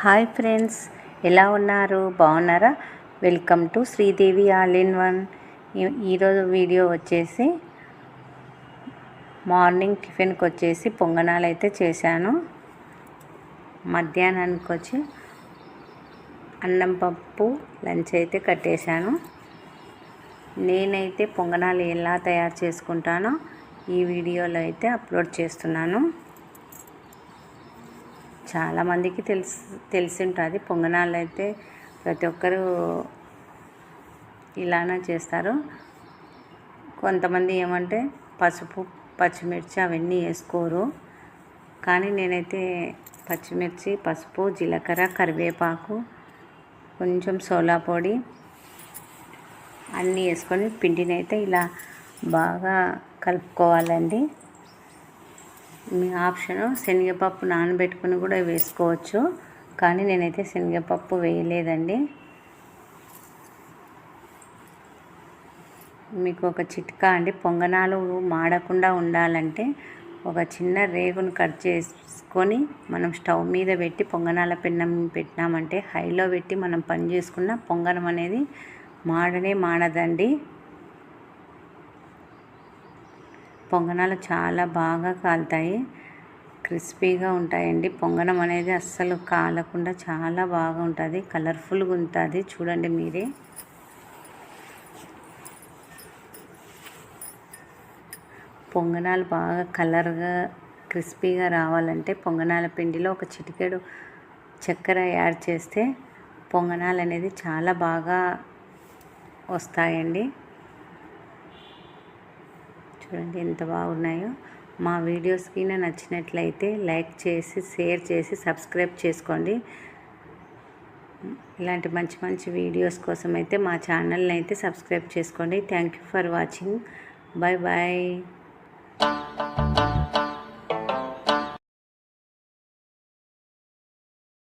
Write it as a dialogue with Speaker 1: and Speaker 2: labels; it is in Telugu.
Speaker 1: హాయ్ ఫ్రెండ్స్ ఎలా ఉన్నారు? బాగున్నారా? Welcome to Sridevi all in one. ఈ- ఈరోజు వీడియో వచ్చేసి మార్నింగ్ టిఫిన్కి వచ్చేసి పొంగనాలు అయితే చేశాను. మధ్యాహ్నానికి వచ్చి అన్నం పప్పు లంచ్ అయితే కట్టేశాను. నేనైతే పొంగనాలు ఎలా తయారు చేసుకుంటానో ఈ వీడియోలో అయితే అప్లోడ్ చేస్తున్నాను. చాలామందికి తెలిసి తెలిసి ఉంటుంది పొంగనాలు అయితే ప్రతి ఒక్కరు ఇలానే చేస్తారు. కొంతమంది ఏమంటే పసుపు పచ్చిమిర్చి అవన్నీ వేసుకోరు. కానీ నేనైతే పచ్చిమిర్చి పసుపు జీలకర్ర కరివేపాకు కొంచెం సోలా పొడి అన్నీ వేసుకొని పిండిని అయితే ఇలా బాగా కలుపుకోవాలండి. మీ ఆప్షన్ శనగపప్పు నానబెట్టుకుని కూడా వేసుకోవచ్చు. కానీ నేనైతే శనగపప్పు వేయలేదండి. మీకు ఒక చిట్కా అండి. పొంగనాలు మాడకుండా ఉండాలంటే ఒక చిన్న రేగును కట్ చేసుకొని మనం స్టవ్ మీద పెట్టి పొంగనాల పెన్నం పెట్టినామంటే హైలో పెట్టి మనం పని చేసుకున్న పొంగనం అనేది మాడనే మాడదండి. పొంగనాలు చాలా బాగా కాలుతాయి. క్రిస్పీగా ఉంటాయండి. పొంగనం అనేది అస్సలు కాలకుండా చాలా బాగా ఉంటుంది. కలర్ఫుల్గా ఉంటుంది. చూడండి మీరే. పొంగనాలు బాగా కలర్గా క్రిస్పీగా రావాలంటే పొంగనాల పిండిలో ఒక చిటికెడు చక్కెర యాడ్ చేస్తే పొంగనాలు అనేది చాలా బాగా వస్తాయండి. చూడండి ఎంత బాగున్నాయో. మా వీడియోస్కి నచ్చినట్లయితే లైక్ చేసి షేర్ చేసి సబ్స్క్రైబ్ చేసుకోండి. ఇలాంటి మంచి మంచి వీడియోస్ కోసం అయితే మా ఛానల్ని అయితే సబ్స్క్రైబ్ చేసుకోండి. Thank you for watching. Bye bye